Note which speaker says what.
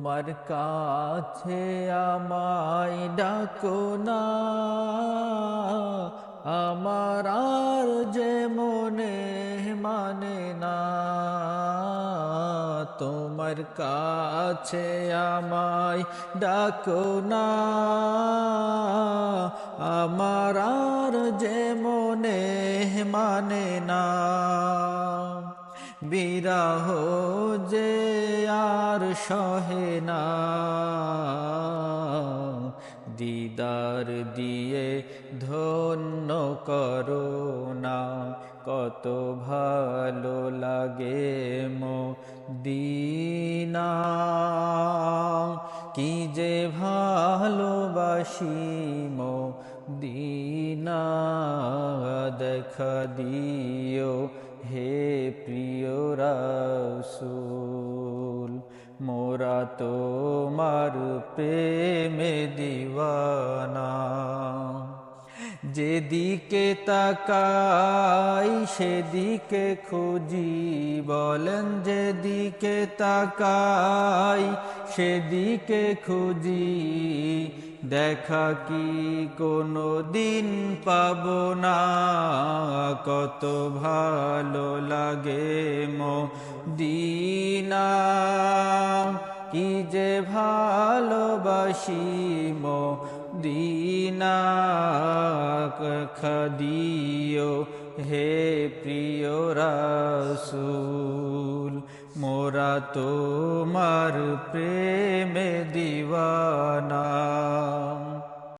Speaker 1: তোমার কাছে আমায় ডাকো না। আমার আর যে মনে মানে না। তোমার কাছে আমায় ডাকো না। আমার আর যে মনে মানে না। বিরাহ যে আর সহে না। দিদার দিয়ে ধন্য করো না, কত ভালো লাগে মো দিনা কি যে ভালোবাসি মো দিনা দেখা দিও হে প্রিয় রাসূল, মোরা তোমার প্রেমে দিওয়ানা। যেদিকে তাকাই সেদিকে খুঁজি, বলেন যেদিকে তাকাই সেদিকে খুঁজি। দেখা কি কোনো দিন পাব না। কত ভালো লাগে মো দিনা কি যে ভালোবাসি মো দিনা খাদিও হে প্রিয় রাসূল, মোরা তোমার প্রেমে দিওয়ানা।